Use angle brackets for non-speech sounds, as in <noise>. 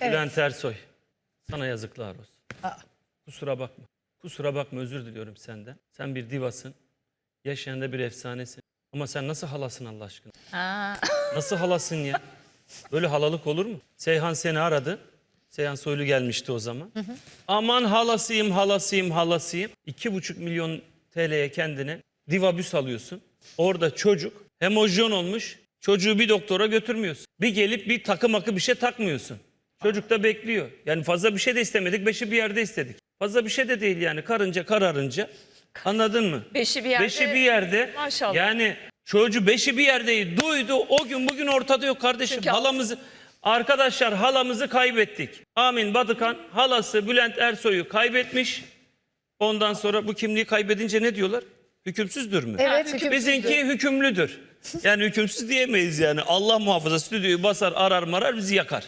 Evet. Bülent Ersoy. Sana yazıklar olsun. Aa. Kusura bakma. Kusura bakma özür diliyorum senden. Sen bir divasın. Yaşayan da bir efsanesin. Ama sen nasıl halasın Allah aşkına? Aa. <laughs> Nasıl halasın ya? Böyle halalık olur mu? Seyhan seni aradı. Seyhan Soylu gelmişti o zaman. Aman halasıyım, halasıyım, halasıyım. İki buçuk milyon TL'ye kendine divabüs alıyorsun. Orada çocuk hemojon olmuş. Çocuğu bir doktora götürmüyorsun. Bir gelip bir takım akı bir şey takmıyorsun. Çocuk da bekliyor. Yani fazla bir şey de istemedik, beşi bir yerde istedik. Fazla bir şey de değil yani karınca kararınca. Anladın mı? Beşi bir yerde. Beşi bir yerde. Maşallah. Yani çocuğu beşi bir yerde duydu. O gün bugün ortada yok kardeşim. Çünkü halamızı arkadaşlar halamızı kaybettik. Amin Badıkan halası Bülent Ersoy'u kaybetmiş. Ondan sonra bu kimliği kaybedince ne diyorlar? Hükümsüzdür mü? Evet, hüküm- hükümsüzdür. Bizimki hükümlüdür. Yani hükümsüz diyemeyiz yani. Allah muhafaza stüdyoyu basar arar marar bizi yakar.